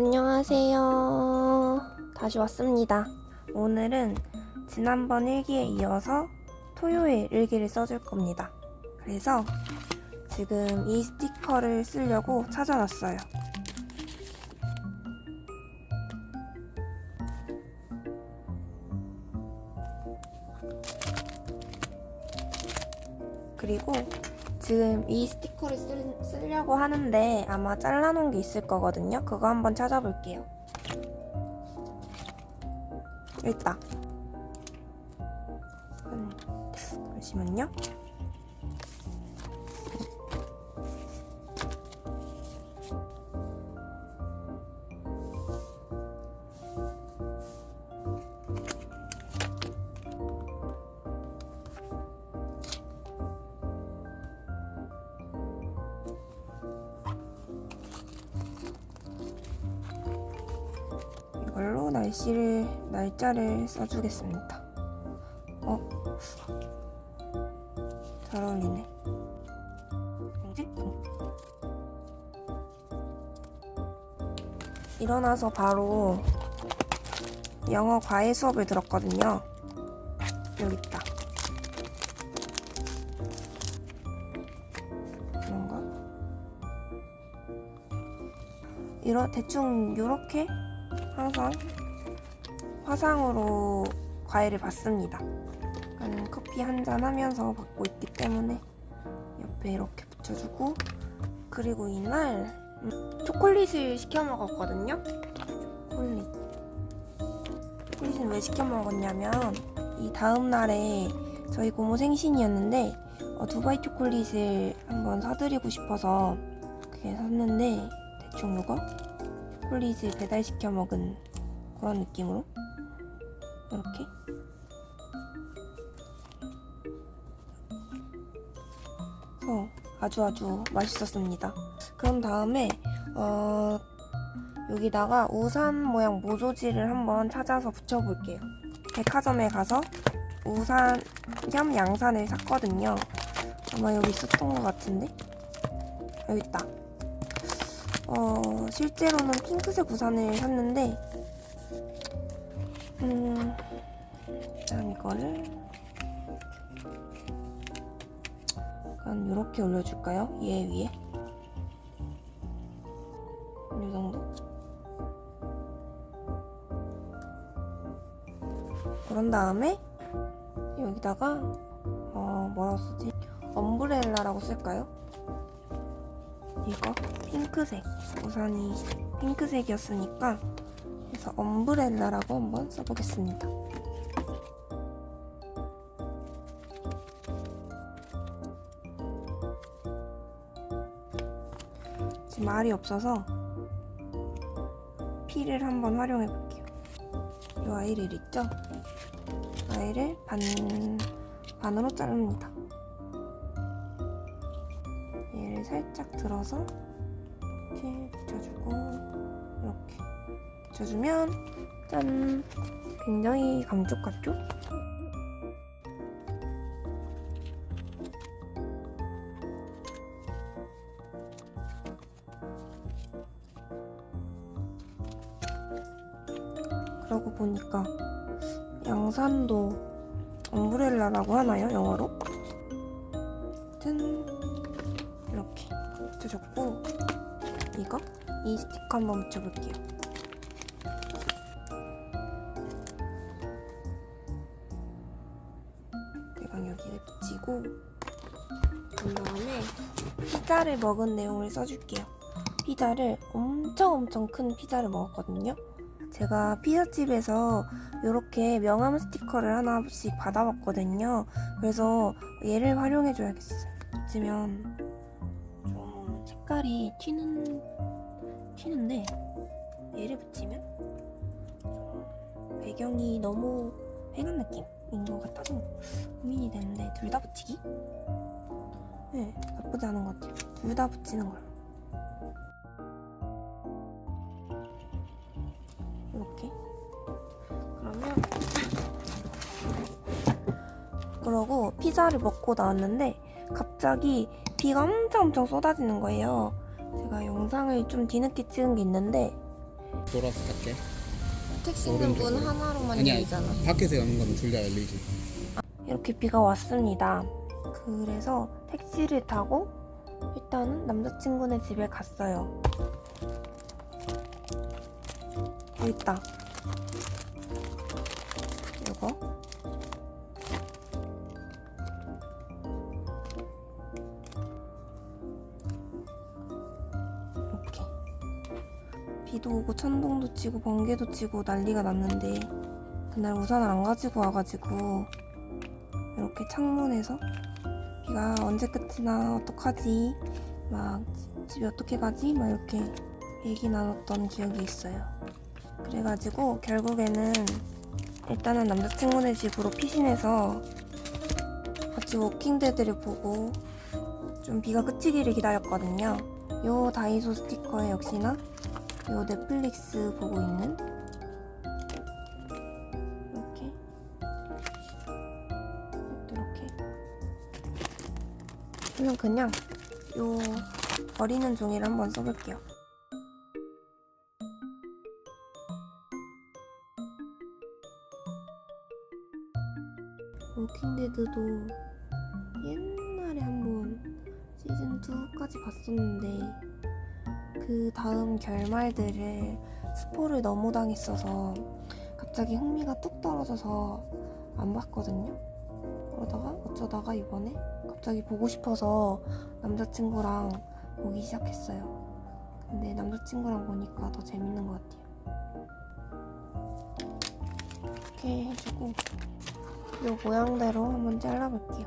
안녕하세요. 다시 왔습니다. 오늘은 지난번 일기에 이어서 토요일 일기를 써줄 겁니다. 그래서 지금 이 스티커를 쓰려고 찾아놨어요. 그리고 지금 이 스티커를 쓸, 쓰려고 하는데 아마 잘라놓은 게 있을 거거든요. 그거 한번 찾아볼게요. 있다. 음, 잠시만요. 날씨를 날짜를 써주겠습니다. 어, 잘 어울리네. 뭐지? 일어나서 바로 영어 과외 수업을 들었거든요. 여기 있다. 뭔가? 이러 대충 요렇게 항상 화상으로 과외를 받습니다. 커피 한 잔 하면서 받고 있기 때문에 옆에 이렇게 붙여주고 그리고 이날 음, 초콜릿을 시켜 먹었거든요. 초콜릿. 초콜릿은 왜 시켜 먹었냐면 이 다음 날에 저희 고모 생신이었는데 어, 두바이 초콜릿을 한번 사드리고 싶어서 그게 샀는데 대충 이거 초콜릿을 배달시켜 먹은 그런 느낌으로 이렇게 그래서 아주 아주 맛있었습니다. 그런 다음에 어, 여기다가 우산 모양 모조지를 한번 찾아서 붙여볼게요. 백화점에 가서 우산 겸 양산을 샀거든요. 아마 여기 있었던 것 같은데 여기 있다. 어, 실제로는 핑크색 우산을 샀는데, 음, 일단 이거를, 약간 이렇게 올려줄까요? 얘 위에. 이 정도? 그런 다음에, 여기다가, 어, 뭐라고 쓰지? 엄브렐라라고 쓸까요? 이거 핑크색 우산이 핑크색이었으니까 그래서 엄브렐라라고 한번 써보겠습니다. 지금 알이 없어서 피를 한번 활용해 볼게요. 이 아이를 있죠? 아이를 반 반으로 자릅니다. 얘를 살짝 들어서 이렇게 붙여주고 이렇게 붙여주면 짠 굉장히 감쪽 같죠? 그러고 보니까 양산도 엄브렐라라고 하나요 영어로? 짠 이렇게 붙여줬고 이거 이 스티커 한번 붙여볼게요. 피자를 먹은 내용을 써줄게요. 피자를 엄청 엄청 큰 피자를 먹었거든요. 제가 피자집에서 이렇게 명함 스티커를 하나씩 받아봤거든요. 그래서 얘를 활용해줘야겠어요. 붙이면 좀 색깔이 튀는 튀는데 얘를 붙이면 좀 배경이 너무 회한 느낌인 것 같아서 고민이 되는데 둘 다 붙이기? 네 나쁘지 않은 것 같아요. 둘 다 붙이는 걸로. 이렇게 그러면 그러고 피자를 먹고 나왔는데 갑자기 비가 엄청 엄청 쏟아지는 거예요. 제가 영상을 좀 뒤늦게 찍은 게 있는데 돌아서 갈게. 택시 있는 오른쪽으로. 하나로만 아니야. 열리잖아. 밖에서 여는 거는 둘다 열리지. 이렇게 비가 왔습니다. 그래서 택시를 타고 일단은 남자친구네 집에 갔어요. 여기 있다. 이거. 이렇게. 비도 오고 천둥도 치고 번개도 치고 난리가 났는데 그날 우산을 안 가지고 와가지고 이렇게 창문에서 비가 언제 끝이나 어떡하지? 막 집- 집에 어떻게 가지? 막 이렇게 얘기 나눴던 기억이 있어요. 그래가지고 결국에는 일단은 남자친구네 집으로 피신해서 같이 워킹데드를 보고 좀 비가 그치기를 기다렸거든요. 요 다이소 스티커에 역시나 요 넷플릭스 보고 있는 저는 그냥 요 버리는 종이를 한번 써볼게요 워킹데드도 옛날에 한번 시즌2까지 봤었는데 그 다음 결말들을 스포를 너무 당했어서 갑자기 흥미가 뚝 떨어져서 안 봤거든요. 그러다가 어쩌다가 이번에 갑자기 보고 싶어서 남자친구랑 보기 시작했어요. 근데 남자친구랑 보니까 더 재밌는 것 같아요. 이렇게 해주고 이 모양대로 한번 잘라볼게요.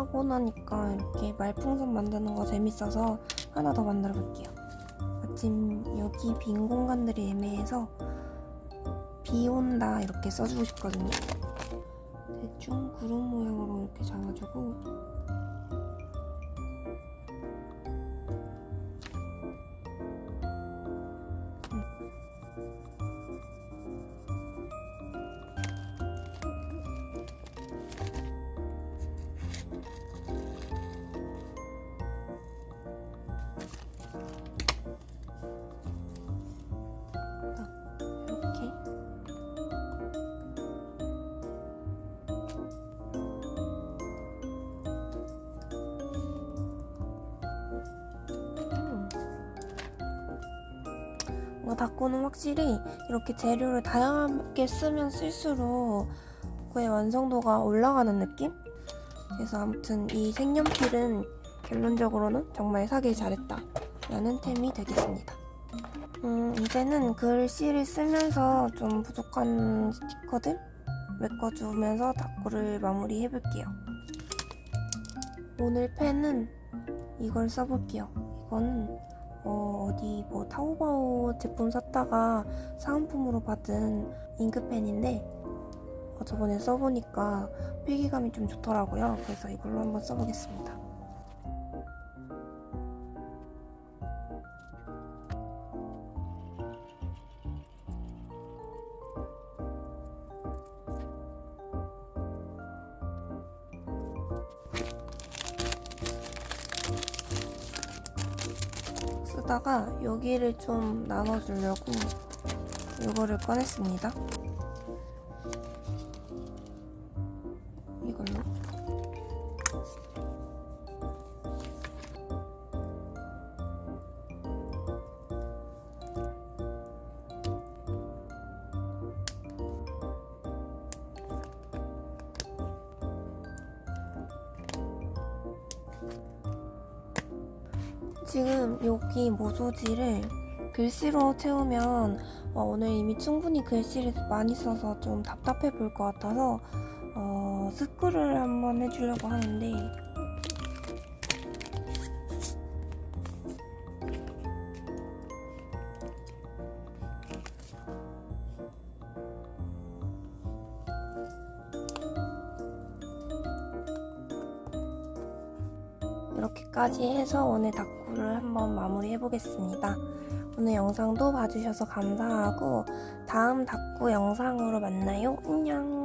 하고 나니까 이렇게 말풍선 만드는 거 재밌어서 하나 더 만들어 볼게요. 마침 여기 빈 공간들이 애매해서 비 온다 이렇게 써주고 싶거든요. 대충 구름 모양으로 이렇게 잡아주고 뭔가 다코는 확실히 이렇게 재료를 다양하게 쓰면 쓸수록 그의 완성도가 올라가는 느낌? 그래서 아무튼 이 색연필은 결론적으로는 정말 사길 잘했다 라는 템이 되겠습니다. 음, 이제는 글씨를 쓰면서 좀 부족한 스티커들 메꿔주면서 다꾸를 마무리 해볼게요. 오늘 펜은 이걸 써볼게요. 이거는 어, 어디 뭐 타오바오 제품 샀다가 사은품으로 받은 잉크펜인데 어, 저번에 써보니까 필기감이 좀 좋더라고요. 그래서 이걸로 한번 써보겠습니다. 쓰다가 여기를 좀 나눠주려고 이거를 꺼냈습니다. 지금 여기 모조지를 글씨로 채우면 어, 오늘 이미 충분히 글씨를 많이 써서 좀 답답해 보일 것 같아서 어, 스크를 한번 해주려고 하는데. 이렇게까지 해서 오늘 다꾸를 한번 마무리해 보겠습니다. 오늘 영상도 봐주셔서 감사하고 다음 다꾸 영상으로 만나요. 안녕.